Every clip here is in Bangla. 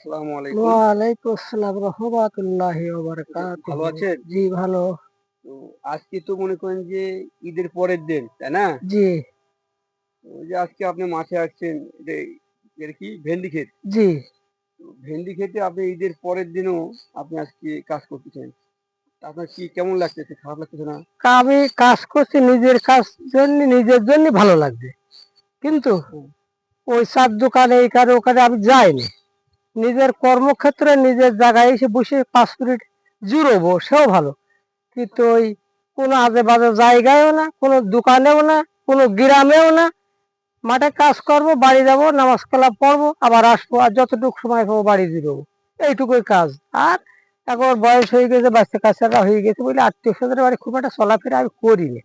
আসসালামু আলাইকুম। ওয়ালাইকুম আসসালাম রহমাতুল্লাহি ওয়া বারাকাতুহু। ভালো আছেন? জি ভালো। আজকে তো মনে করেন যে ঈদের পরের দিন তাই না? জি। যে আজকে আপনি মাঠে আসছেন যে এর কি? ভেন্ডি ক্ষেত? জি। ভেন্ডি ক্ষেতে আপনি ঈদের পরের দিনও আপনি আজকে কাজ করতেছেন। আপনার কি কেমন লাগতেছে? খারাপ লাগতেছে না? আমি কাজ করছি নিজের কাজ জন্য নিজের জন্য ভালো লাগবে। কিন্তু ওই চার দোকানে এইখানে ওখানে আমি যাইনি। নিজের কর্মক্ষেত্রে নিজের জায়গায় এসে বসে পাঁচ মিনিট জুড়বো, সেও ভালো। কিন্তু ওই কোনো আজে বাজে জায়গায়ও না, কোনো দোকানেও না, কোনো গ্রামেও না। মাঠে কাজ করব, বাড়ি যাব, নামাজ কালাম পড়ব, আবার আসব আর যতটুকু সময় পাবো বাড়ি দেবো। এইটুকুই কাজ। আর এখন বয়স হয়ে গেছে, বাচ্চা কাচ্চারা হয়ে গেছে বলে আত্মীয় স্বজনের বাড়ি খুব একটা চলাফেরা আমি করিনি।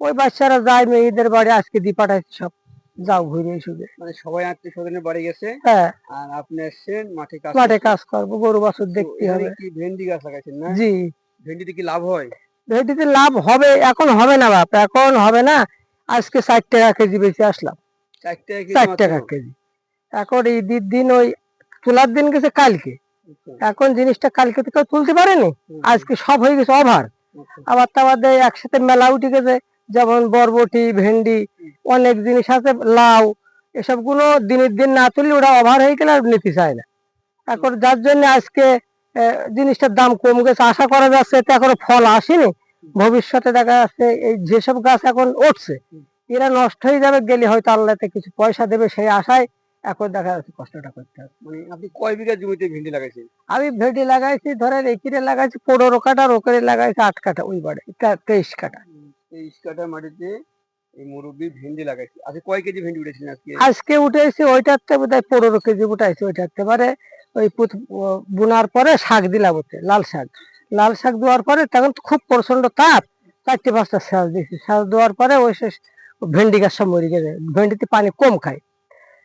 ওই বাচ্চারা যায়, মেয়েদের বাড়ি আজকে দিয়ে পাঠাচ্ছি সব। যাও ঘুরে এসে। মানে সবাই আত্মীয় স্বজনের বাড়ি গেছে? হ্যাঁ। আর আপনি আসছেন মাঠে কাজ মাঠে কাজ করব গরু বাছুর দেখতে হবে। কি ভেন্ডি গাছ লাগাইছেন না? জি। ভেন্ডিতে কি লাভ হয়? ভেটিতে লাভ হবে এখন হবে না বাপ এখন হবে না। আজকে ষাট টাকা কেজি বেশি আসলাম। কেজি ষাট টাকা কেজি। এখন ঈদের দিন ওই তোলার দিন গেছে কালকে। আচ্ছা, এখন জিনিসটা কালকে তো কেউ তুলতে পারেনি। আজকে সব হয়ে গেছে অভার আচ্ছা। আবার তাবাদে একসাথে মেলা উঠে গেছে। যেমন বরবটি ভেন্ডি অনেক জিনিস আছে লাউ এসবগুলো দিনের দিন না তুললে ওরা অভার হয়ে গেলে আর নিতে চায় না। এখন যার জন্য আজকে জিনিসটার দাম কম গেছে আশা করা যাচ্ছে এতে এখনও ফল আসেনি। ভবিষ্যতে দেখা যাচ্ছে এই যেসব গাছ এখন উঠছে এরা নষ্ট হয়ে যাবে গেলে হয়তো আল্লাহতে কিছু পয়সা দেবে সেই আশায় এখন দেখা যাচ্ছে কষ্টটা করতে হবে। মানে আপনি কয় বিঘা জমিতে ভেন্ডি লাগাইছেন? আমি ভেটি লাগাইছি ধরেন একিরে লাগাইছি পনেরো আর ওখানে লাগাইছি আট কাঠা ওই বাড়ি তেইশ কাঠা। তেইশ কাঠা মাটিতে এই মুরব্বি ভেন্ডি লাগাইছে। আচ্ছা কয় কেজি ভেন্ডি উঠেছেন আজকে? আজকে উঠেছি ওইটাতে পনেরো কেজি উঠাইছি ওইটাতে পারে ওই পুত- ও, বুনার পরে শাক দিলাম ওতে, লাল শাক। লাল শাক দেওয়ার পরে তখন খুব প্রচণ্ড তাপ, চারটে পাঁচটা শ্বাস দিয়েছি। শ্বাস দেওয়ার পরে ওই শেষ ভেন্ডি গাছ সব মরে গেছে, ভেন্ডিতে পানি কম খায়।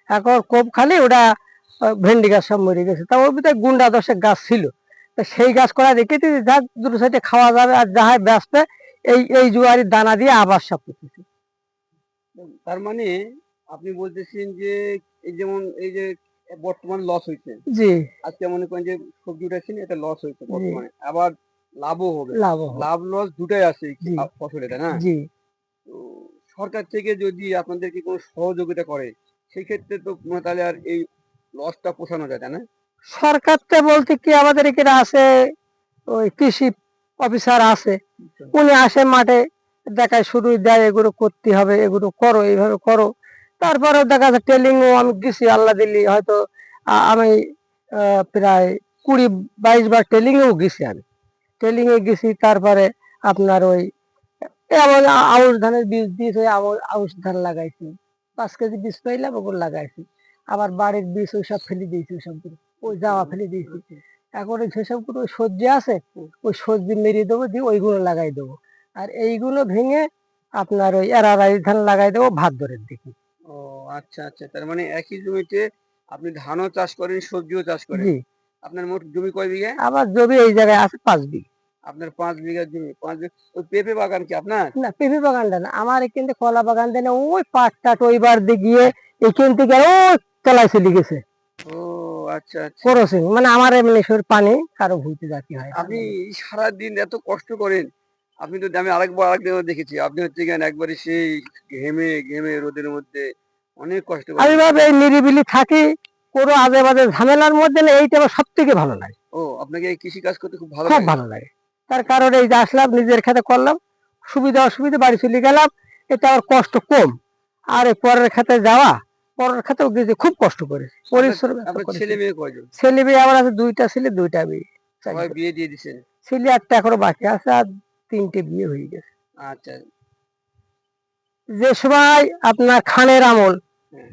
এখন কম খালি ওটা ভেন্ডি গাছ সব মরে গেছে। তা ভিতরে গুন্ডা দশেক গাছ ছিল। তা সেই গাছ করা রেখে রেখেছি যা দুটো সাইডে খাওয়া যাবে আর যাহাই ব্যস্ত এই এই জুয়ারি দানা দিয়ে আবার সব করতেছি। তার মানে আপনি বলতেছেন যে এই যেমন এই যে বর্তমান লস হয়েছে জি। আজকে মনে করেন যে সবজি উঠেছেন এটা লস হয়েছে বর্তমানে। আবার লাভও হবে। লাভ লস দুটাই আছে জি। আ- ফসলে তাই না? জি। তো সরকার থেকে যদি আপনাদেরকে কোনো সহযোগিতা করে সেই ক্ষেত্রে তো মানে তাহলে আর এই লসটা পোষানো যায় তাই না? সরকারতে বলতে কি আমাদের এখানে আছে ওই কৃষি অফিসার আছে। উনি আসে মাঠে, দেখায় শুরু দেয় এগুলো করতে হবে, এগুলো করো, এইভাবে করো। তারপরে দেখা যাচ্ছে ট্রেলিংও আমি গেছি, আল্লাহ দিল্লি হয়তো আমি প্রায় কুড়ি, বাইশ বার ট্রেলিংয়েও গেছি আমি। ট্রেলিংয়ে গেছি, তারপরে আপনার ওই আউশ ধানের বীজ দিয়েছে আউশ ধান লাগাইছি। পাঁচ কেজি বীজ পাইলাম, ওগুলো লাগাইছি। আবার বাড়ির বীজ ওই সব ফেলে দিয়েছি ওই সবগুলো ওই জামা ফেলে দিয়েছি। এখন ওই যেসবগুলো সবজি আছে ওই সবজি মেরিয়ে দেবো দিয়ে ওইগুলো লাগাই দেবো। আর এইগুলো ভেঙে আপনার ওই এরারাই ধান লাগাই দেবো ভাত ধরের দিকে। ও আচ্ছা আচ্ছা। তার মানে একই জমিতে আপনি ধানও চাষ করেন সবজিও চাষ করেন? জি। আপনার মোট জমি কয় বিঘা? আবার জমি এই জায়গায় আছে পাঁচ বিঘা। আপনার পাঁচ বিঘা জমি পাঁচ বিঘা ওই পেঁপে বাগান কি আপনার? না পেঁপে বাগানটা না আমার এখান থেকে কলা বাগান দেয় না ওই পাট টাট ওই বার দিয়ে গিয়ে এখান থেকে আর ওই তলায় চলে গেছে। ও আচ্ছা আচ্ছা। ক্রসিং মানে আমার এমনি সর পানি কারও ভুলতে যাতে হয়। না। আপনি সারাদিন এত কষ্ট করেন আপনি তো আমি আরেকবার আরেকদিনও দেখেছি আপনি হচ্ছে কেন একবারে সেই ঘেমে ঘেমে রোদের মধ্যে অনেক কষ্ট আমি ভাবে এই নিরিবিলি থাকি কোনো আজে বাজে ঝামেলার মধ্যে না এইটা আমার সব থেকে ভালো লাগে। ও আপনাকে এই কৃষি কাজ করতে খুব ভালো খুব ভালো লাগে। তার কারণ এই যে আসলাম নিজের খেতে করলাম সুবিধা অসুবিধা বাড়ি চলে গেলাম এটা আমার কষ্ট কম। আর এই পরের খেতে যাওয়া পরের খেতেও গেছে খুব কষ্ট করে। পরিশ্রম করেছি। ছেলে মেয়ে কয়জন? ছেলে মেয়ে আমার আছে দুইটা ছেলে দুইটা মেয়ে। বিয়ে দিয়ে দিছেন ছেলে একটা এখনও বাকি আছে আর তিনটে বিয়ে হয়ে গেছে। আচ্ছা। যে সময় আপনার খানের আমল। হ্যাঁ।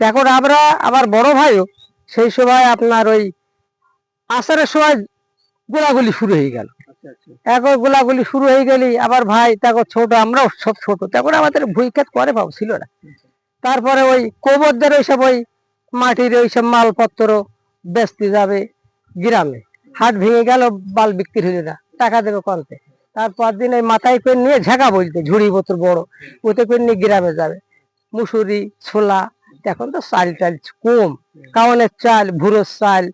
এখন আমরা আবার বড় ভাইও সেই সময় আপনার ওই আষাঢ়ের সময় গোলাগুলি শুরু হয়ে গেল। আচ্ছা আচ্ছা। এখন গোলাগুলি শুরু হয়ে গেলি আবার ভাই তারপর ছোট আমরাও সব ছোট। তারপর আমাদের ভুই ক্ষেত করে পাবো ছিল না। তারপরে ওই কোবরদের ওইসব ওই মাটির ওইসব মালপত্র বেচতে যাবে গ্রামে। হাট ভেঙে গেল, বাল বিক্রি হইল না। টাকা দেবে কনতে তারপর দিন ওই মাথায় করে নিয়ে ঝাঁকা বলতে ঝুড়ি বোতল বড়, ওতে করে নিয়ে গ্রামে যাবে। মুসুরি, ছোলা, এখন তো চাল টাল কম কাউনের চাল, ভুরোর চাল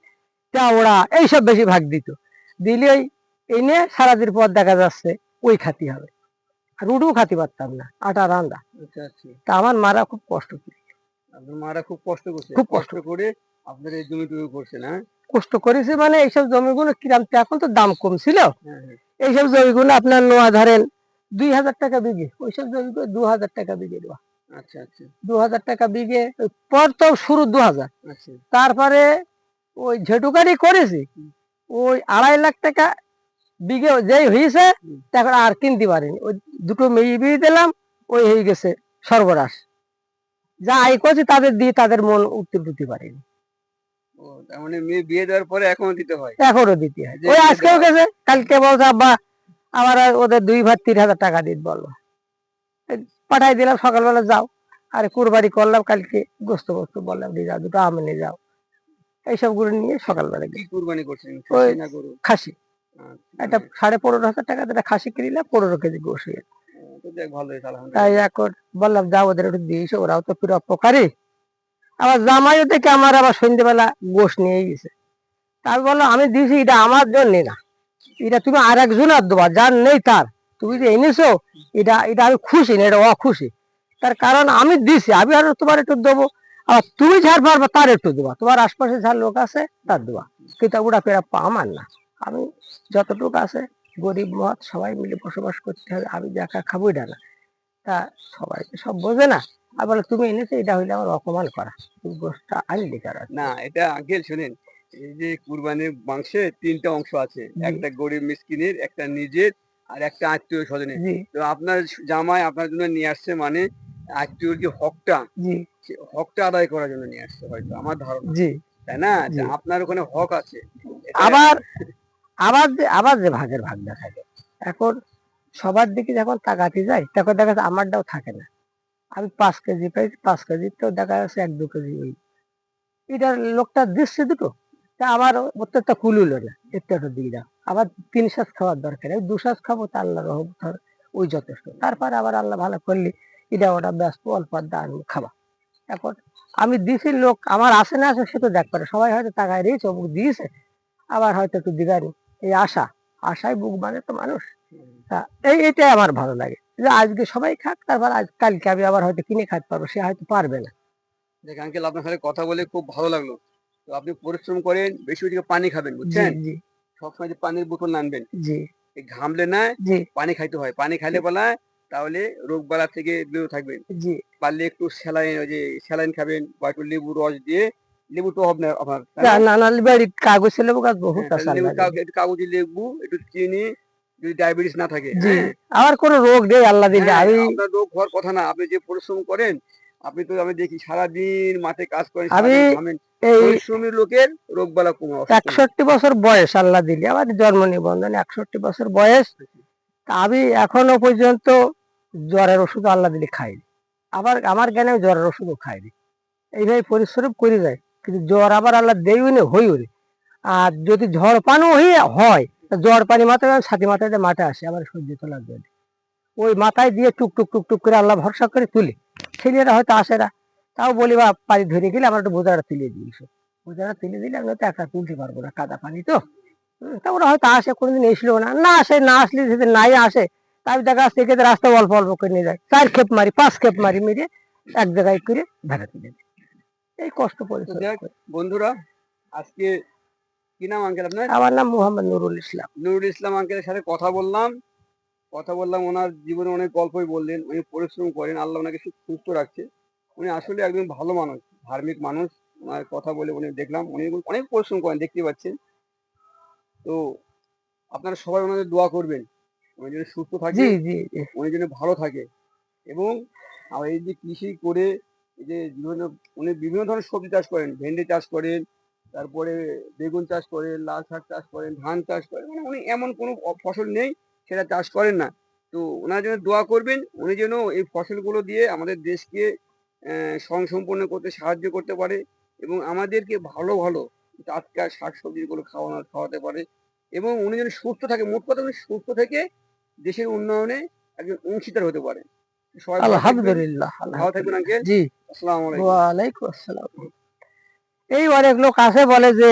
তেওড়া এইসব বেশি ভাগ দিত। দিলে নিয়ে সারাদিন পর দেখা যাচ্ছে ওই খাতি হবে। রুটিও খাতি পারতাম না আটা রান্দা আচ্ছা আচ্ছা। তা আমার মারা খুব কষ্ট আপনার মারা খুব কষ্ট করছে। খুব কষ্ট। করে আপনার এই জমি টুকু করছেন হ্যাঁ? কষ্ট করেছে মানে এইসব জমিগুলো কিরাম এখন তো দাম কম ছিল। হ্যাঁ হ্যাঁ। এইসব জমিগুলো আপনার নোয়া ধরেন দুই হাজার টাকা বিঘে ওইসব জমিগুলো দু হাজার টাকা বিঘে দেওয়া। আচ্ছা আচ্ছা। দু হাজার টাকা বিঘে পর তো শুরু দু হাজার। আচ্ছা। তারপরে ওই ঝেটুকারি করেছি ওই আড়াই লাখ টাকা বিঘে যেই হয়েছে। তখন আর কিনতে পারিনি। ওই দুটো মেয়ে বিয়ে দিলাম ওই হয়ে গেছে সর্বনাশ। যা আয় করছি তাদের দিয়ে তাদের মন উত্তর পারিনি। মানে মেয়ে বিয়ে দেওয়ার পরে এখনও দিতে হয়? এখনও দিতে হয়। ওই আজকেও গেছে কালকে বলছে আব্বা আমার ওদের দুই ভাত তিন হাজার টাকা দিতে বলল এই পাঠাই দিলাম সকালবেলা যাও। আরে কুরবানি করলাম কালকে গোস্ত গোস্ত বললাম নিয়ে যাও দুটো আম নিয়ে যাও। এইসবগুলো নিয়ে সকালবেলা কুরবানি করছেন? খাসি। একটা সাড়ে পনেরো হাজার টাকা দিয়ে খাসি কিনলাম পনেরো কেজি গোস হয়ে তাই এখন বললাম যাও ওদের একটু দিয়েছ ওরাও তো পুরো অপকারী। আবার জামাইও দেখে আমার আবার সন্ধ্যেবেলা গোশ নিয়ে গেছে। তা আমি বললাম আমি দিয়েছি এটা আমার জন্য না। এটা তুমি আর একজনের দেবা যার নেই তার। তুমি যে এনেছো এটা এটা আমি খুশি না এটা অখুশি। তার কারণ আমি দিছি আমি আর তোমার একটু দেবো। আর তুমি যার পারবা তার একটু দেবা। তোমার আশপাশে যার লোক আছে তার দেবা। কিন্তু ওটা পেরা আমার না। আমি যতটুকু আছে গরিব মত সবাই মিলে বসবাস করতে হবে আমি দেখা খাব এটা না। তা সবাই তো সব বোঝে না। আর বলে তুমি এনেছো এটা হইলে আমার অপমান করা। তুমি গোষ্ঠটা আনলি কারা না এটা আঙ্কেল শুনেন এই যে কুরবানির মাংসে তিনটা অংশ আছে। একটা গরিব মিসকিনের একটা নিজের আর একটা আত্মীয় স্বজনের। তো আপনার জামাই আপনার জন্য নিয়ে আসছে মানে আত্মীয়র যে হকটা? হকটা আদায় করার জন্য নিয়ে আসছে হয়তো আমার ধারণা। জি। তাই না? আপনার ওখানে হক আছে। আবার আবার যে আবার যে ভাগের ভাগ দেখা যায়। এখন সবার দিকে যখন তাকাতে যাই তখন দেখা যাচ্ছে আমারটাও থাকে না। আমি পাঁচ কেজি পাইছি পাঁচ কেজি তো দেখা যাচ্ছে এক দু কেজি ওই। এটার লোকটা দিচ্ছে দুটো তা আমার প্রত্যেকটা কুলুলো না একটু একটু দিয়ে আবার তিন শ্বাস খাওয়ার দরকার দু শ্বাস খাব তা আল্লাহ হবে, ওই যথেষ্ট। তারপরে আবার আল্লাহ ভালো করলি এটা ওটা ব্যস্ত অল্প দান খাবা এখন আমি দিছি লোক আমার আসে না আসে সে তো দেখ পারে সবাই হয়তো তাকায় রয়েছে অমুক দিয়েছে আবার হয়তো একটু দিগানি এই আশা আশায় বুক মানে তো মানুষ। এই এটাই আমার ভালো লাগে। যে আজকে সবাই খাক তারপর আজ কালকে আমি আবার হয়তো কিনে খাইতে পারব সে হয়তো পারবে না। দেখ আঙ্কেল আপনার সাথে কথা বলে খুব ভালো লাগল। তো আপনি পরিশ্রম করেন বেশি বেশি পানি খাবেন বুঝছেন? সবসময় যে পানির বোতল আনবেন জি। ঘামলে না পানি খাইতে হয়। পানি খাইলে বলা তাহলে রোগ বালা থেকে দূরে থাকবেন। জি। পারলে একটু স্যালাইন ওই যে স্যালাইন খাবেন বা একটু লেবু রস দিয়ে লেবু তো হবে না আপনার না? না না কাগজ লেবু। কাগ- একটু কাগজি লেবু একটু চিনি যদি ডায়াবেটিস না থাকে হ্যাঁ? আমার কোনো রোগ নেই আল্লাহ দিলে হ্যাঁ, আমি আপনার রোগ হওয়ার কথা না আপনি যে পরিশ্রম করেন আপনি তো আমি দেখি সারাদিন মাঠে কাজ করেন আমি এই পরিশ্রমী লোকের রোগ বালা কমে একষট্টি বছর বয়স আল্লাহ দিলে আমার জন্ম নিবন্ধন একষট্টি বছর বয়স আমি এখনও পর্যন্ত জ্বরের ওষুধ আল্লাহ দিলে খাইনি আবার আমার জ্ঞানে আমি জ্বরের ওষুধও খাইনি এইভাবে পরিশ্রম করে যায় কিন্তু জ্বর আবার আল্লাহ দেই না হইও রে আর যদি ঝড় পানও হয়ে জ্বর পানি মাথায় ছাতি মাথায় দিয়ে মাঠে আসে, আবার সহ্য তোলার জন্য ওই মাথায় দিয়ে টুক টুক টুক টুক করে আল্লাহ ভরসা করে তুলি। ছেলেরা হয়তো আসে না। তাও বলি বা পানি ধরে গেলে আমার একটু বোঝাটা তুলে দিয়েছ বোঝাটা তুলে দিলে আমি তো একা তুলতে পারব না, কাদা পানি তো। তা ওরা হয়তো আসে, কোনোদিন এসলো না। না আসে, না আসলে যদি নাই আসে তাই দেখা একে রাস্তা অল্প অল্প করে নিয়ে যায়। চার খেপ মারি, পাঁচ খেপ মারি, মেরে এক জায়গায় করে ভেড়া তুলে দিই। এই কষ্ট পরিশ্রম। বন্ধুরা আজকে কি নাম আঙ্কেল আপনার? আমার নাম মোহাম্মদ নুরুল ইসলাম। নুরুল ইসলাম আঙ্কেলের সাথে কথা বললাম। কথা বললাম ওনার জীবনে অনেক গল্পই বললেন উনি পরিশ্রম করেন আল্লাহ ওনাকে সুস্থ রাখছে। উনি আসলে একজন ভালো মানুষ ধার্মিক মানুষ। ওনার কথা বলে উনি দেখলাম উনি অনেক পরিশ্রম করেন দেখতে পাচ্ছেন। তো আপনারা সবাই ওনাদের দোয়া করবেন উনি যেন সুস্থ থাকে। উনি যেন ভালো থাকে। এবং আর এই যে কৃষি করে এই যে বিভিন্ন, উনি বিভিন্ন ধরনের সবজি চাষ করেন। ভেন্ডি চাষ করেন, তারপরে বেগুন চাষ করেন, লাল শাক চাষ করেন, ধান চাষ করেন। মানে উনি এমন কোনো ফসল নেই, সেটা চাষ করেন না। তো ওনার জন্য দোয়া করবেন, উনি যেন এই ফসলগুলো দিয়ে আমাদের দেশকে স্বয়ংসম্পূর্ণ করতে সাহায্য করতে পারে এবং আমাদেরকে ভালো ভালো টাটকা শাক সবজিগুলো খাওয়ানো, খাওয়াতে পারে এবং উনি যেন সুস্থ থাকে। মোট কথা উনি সুস্থ থেকে দেশের উন্নয়নে একজন অংশীদার হতে পারে। আলহামদুলিল্লাহ জি। ওয়ালাইকুম আসসালাম। এই অনেক লোক আছে বলে যে